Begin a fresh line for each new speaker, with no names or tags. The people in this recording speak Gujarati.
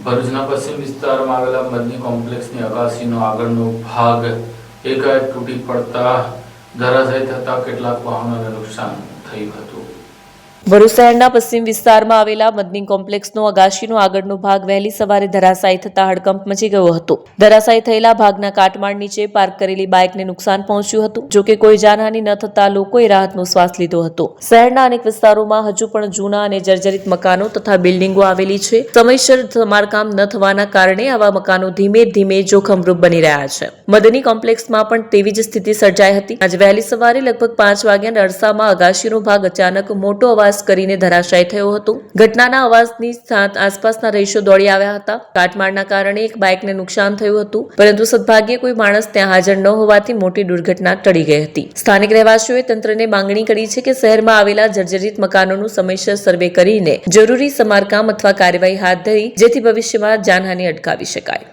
ભરૂચના પશ્ચિમ વિસ્તારમાં આવેલા મદની કોમ્પ્લેક્સની અગાસીનો આગળનો ભાગ એકાએક તૂટી પડતા, ધરાશાયી થતા કેટલાક વાહનોને નુકસાન થયું હતું.
ભરૂચ શહેરના પશ્ચિમ વિસ્તારમાં આવેલા મદની કોમ્પ્લેક્સનો અગાશીનો આગળનો ભાગ વહેલી સવારે ધરાશાયી થતા હડકંપ મચી ગયો હતો. ધરાશાયી થયેલા ભાગના કાટમાળ નીચે પાર્ક કરેલી બાઇકને નુકસાન પહોંચ્યું હતું. જો કે કોઈ જાનહાની ન થતા લોકોએ રાહતનો શ્વાસ લીધો હતો. શહેરના અનેક વિસ્તારોમાં હજુ પણ જૂના અને જર્જરિત મકાનો તથા બિલ્ડિંગો આવેલી છે. સમયસર સમારકામ ન થવાના કારણે આવા મકાનો ધીમે ધીમે જોખમરૂપ બની રહ્યા છે. મદની કોમ્પ્લેક્સમાં પણ તેવી જ સ્થિતિ સર્જાઈ હતી. આજે વહેલી સવારે લગભગ પાંચ વાગ્યાના અરસામાં અગાશીનો ભાગ અચાનક મોટો અવાજ કરીને ધરાશાય થયો હતો. ઘટનાના અવાજની આસપાસના રહીશો દોડી આવ્યા હતા. કાટમાળના કારણે એક બાઇકને નુકસાન થયું હતું. પરંતુ સદભાગ્યે કોઈ માણસ ત્યાં હાજર ન હોવાથી મોટી દુર્ઘટના ટળી ગઈ હતી. સ્થાનિક રહેવાસીઓએ તંત્રને માંગણી કરી છે કે શહેરમાં આવેલા જર્જરિત મકાનોનું સમયસર સર્વે કરીને જરૂરી સમારકામ અથવા કાર્યવાહી હાથ ધરી જેથી ભવિષ્યમાં જાનહાનિ અટકાવી શકાય.